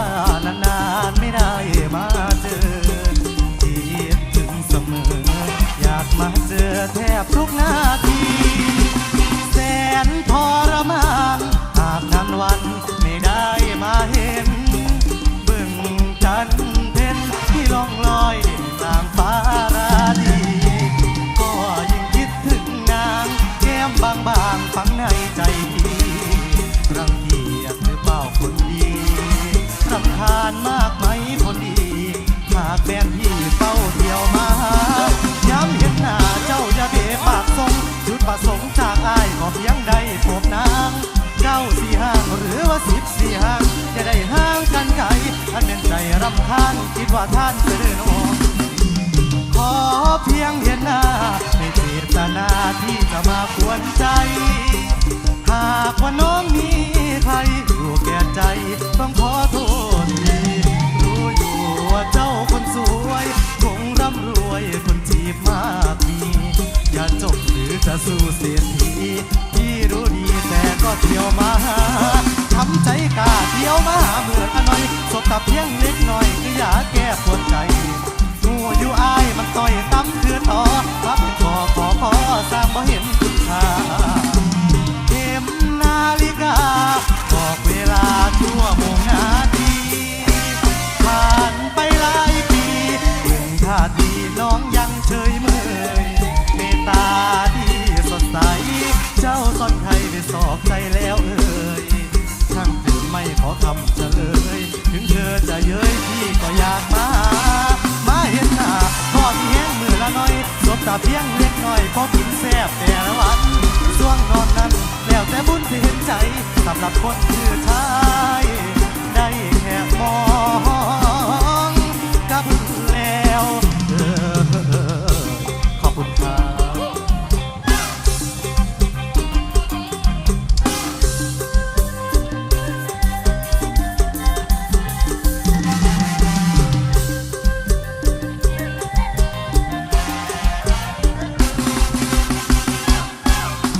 านานๆไม่ได้มาเจอคิดถึงเสมอ อยากมาเจอแทบทุกนาที แฟนพี่เฝ้าเที่ยวมาย้ำเห็นหน้าเจ้าอย่าเบปากทรงจุดประสงค์จากอ้ายขอเพียงได้พบนางเก้าสี่ห้างหรือว่าสิบสี่ห้างจะได้ห้างกันไกลท่านเป็นใจรำคาญคิดว่าท่านจะเดินอ สู้เสียทีพี่รู้ดีแต่ก็เที่ยวมาทำใจกาเที่ยวมาเหมือนอน่อยสบกับเพียงเล็กน้อยคืออยากแก้ปวดใจงูอยู่อายมันต่อยตั้มคือต่อรับขอขอขอสร้างบ่เห็นคุณค่าเข็มนาฬิกาบอกเวลาทั่วโมงนาทีผ่านไปหลายปีถึงท่าทีน้องยังเฉยเมย ซ่อนใครไปสอบใจแล้วเอ่ยช่างถึงไม่ขอทำจะเลย ถึงเธอจะเย้ยพี่ก็อยากมา มาเห็นหน้าที่แห้งมือละน้อยสบตาเพียงเล็กน้อยพอกินแซ่บแต่ละวันช่วงนอนนั้น แล้วแต่บุญที่เห็นใจสำหรับคนคือไทยได้แค่มอง